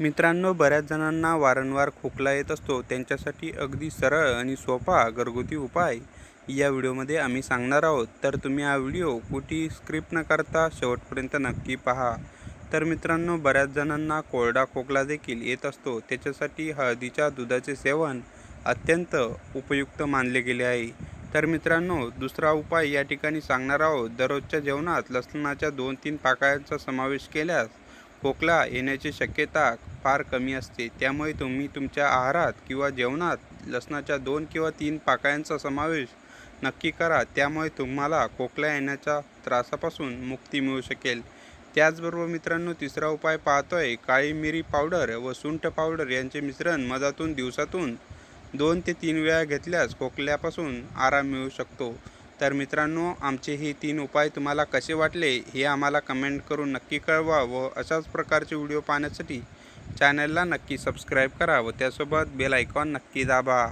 मित्रांनो बऱ्याच जणांना वारंवार खोकला येत असतो. त्यांच्यासाठी अगदी सरळ आणि सोपा घरगुती उपाय या व्हिडिओमध्ये आम्ही सांगणार आहोत. तर तुम्ही हा व्हिडिओ कुठेही स्क्रिप्ट न करता शेवटपर्यंत नक्की पहा. तर मित्रांनो बऱ्याच जणांना कोरडा खोकला देखील येत असतो. त्याच्यासाठी हळदीच्या दुधाचे सेवन अत्यंत उपयुक्त मानले गेले आहे. तर मित्रांनो दुसरा उपाय या ठिकाणी सांगणार आहोत. दररोजच्या जेवणात लसणाच्या दोन तीन पाकळ्यांचा समावेश केल्यास खोकला येण्याची शक्यता फार कमी असते. त्यामुळे तुम्ही तुमच्या आहारात किंवा जेवणात लसणाच्या दोन किंवा तीन पाकळ्यांचा समावेश नक्की करा. त्यामुळे तुम्हाला खोकला येण्याच्या त्रासापासून मुक्ती मिळू शकेल. त्याचबरोबर मित्रांनो तिसरा उपाय पाहतोय. काळी मिरी पावडर व सुंठ पावडर यांचे मिश्रण मधातून दिवसातून दोन ते तीन वेळा घेतल्यास खोकल्यापासून आराम मिळू शकतो. तर मित्रांनो आमचे हे तीन उपाय तुम्हाला कसे वाटले हे आम्हाला कमेंट करून नक्की कळवा व अशाच प्रकारचे व्हिडिओ पाहण्यासाठी चॅनलला नक्की सबस्क्राईब करा व त्यासोबत बेल आयकॉन नक्की दाबा.